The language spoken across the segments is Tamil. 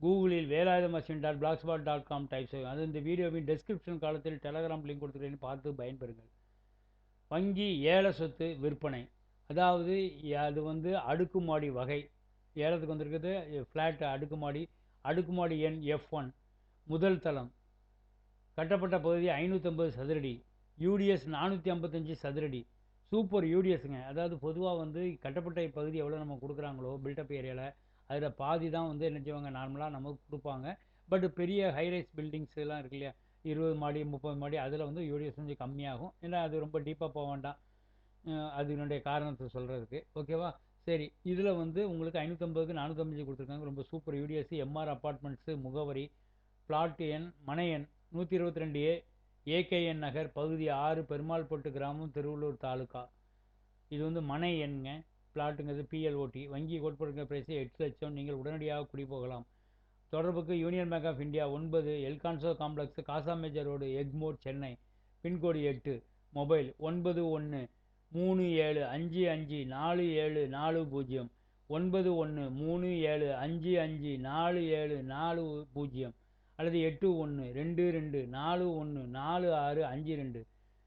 கூகுளில் Velayutha machine dot blogspot dot com type செய்யும் அது இந்த வீடியோவின் டெஸ்கிரிப்ஷன் காலத்தில் டெலகிராம் லிங்க் கொடுத்துருக்கிறேன் பார்த்து பயன்பெறுங்கள். வங்கி ஏல சொத்து விற்பனை. அதாவது அது வந்து அடுக்குமாடி வகை. ஏலத்துக்கு வந்திருக்குது ஃப்ளாட் அடுக்குமாடி. அடுக்குமாடி எண் எஃப் ஒன் முதல் தளம். கட்டப்பட்ட பகுதி ஐநூற்றம்பது சதுரடி. யூடிஎஸ் நானூற்றி ஐம்பத்தஞ்சு சதுரடி. சூப்பர் யூடிஎஸ்ங்க அதாவது பொதுவாக வந்து கட்டப்பட்ட பகுதி எவ்வளோ நம்ம கொடுக்குறாங்களோ பில்டப் ஏரியாவில் அதில் பாதி தான் வந்து என்ன செய்வாங்க நார்மலாக நமக்கு கொடுப்பாங்க. பட் பெரிய ஹைரைஸ் பில்டிங்ஸ் எல்லாம் இருக்கு இல்லையா? இருபது மாடி முப்பது மாடி அதில் வந்து யூடிஎஸ் கொஞ்சம் கம்மியாகும். ஏன்னா அது ரொம்ப டீப்பாக போக வேண்டாம். அதனுடைய காரணத்தை சொல்கிறதுக்கு ஓகேவா சரி. இதில் வந்து உங்களுக்கு ஐநூற்றம்பதுக்கு நானூற்றம்பது கொடுத்துருக்காங்க. ரொம்ப சூப்பர் யூடிஎஸ் எம்ஆர் அப்பார்ட்மெண்ட்ஸு முகவரி பிளாட் எண் மனை எண் நூற்றி இருபத்தி ரெண்டு ஏ ஏகேஎன் நகர் பகுதி ஆறு பெருமாள்பட்டு கிராமம் திருவள்ளூர் தாலுக்கா இது வந்து மனை எண்ங்க. பிளாட்டுங்கிறது பிஎல்ஓடி வங்கி கொடுப்படுகிற பிரைஸை எட்டு லட்சம் நீங்கள் உடனடியாக குடிபோகலாம். தொடர்புக்கு யூனியன் பேங்க் ஆஃப் இந்தியா ஒன்பது எல்கான்சோ complex Casa Major Road Egmore Chennai pincode எட்டு. மொபைல் ஒன்பது ஒன்று மூணு ஏழு அஞ்சு அஞ்சு நாலு ஏழு நாலு பூஜ்ஜியம். ஒன்பது ஒன்று மூணு ஏழு அஞ்சு அஞ்சு நாலு ஏழு நாலு பூஜ்ஜியம். அல்லது எட்டு ஒன்று ரெண்டு ரெண்டு நாலு ஒன்று நாலு ஆறு அஞ்சு ரெண்டு.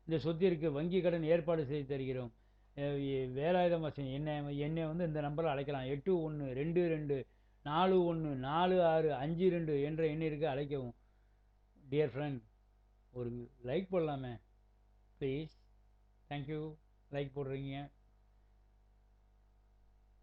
இந்த சொத்திற்கு வங்கி கடன் ஏற்பாடு செய்து தருகிறோம். வேலாயுதம் வசன் என்னை என்னை வந்து இந்த நம்பரில் அழைக்கலாம். எட்டு ஒன்று ரெண்டு ரெண்டு நாலு ஒன்று நாலு ஆறு அஞ்சு ரெண்டு என்ற எண்ணிற்கு அழைக்கவும். டியர் ஃப்ரெண்ட் ஒரு லைக் போடலாமே. ப்ளீஸ் தேங்க்யூ லைக் போடுறீங்க.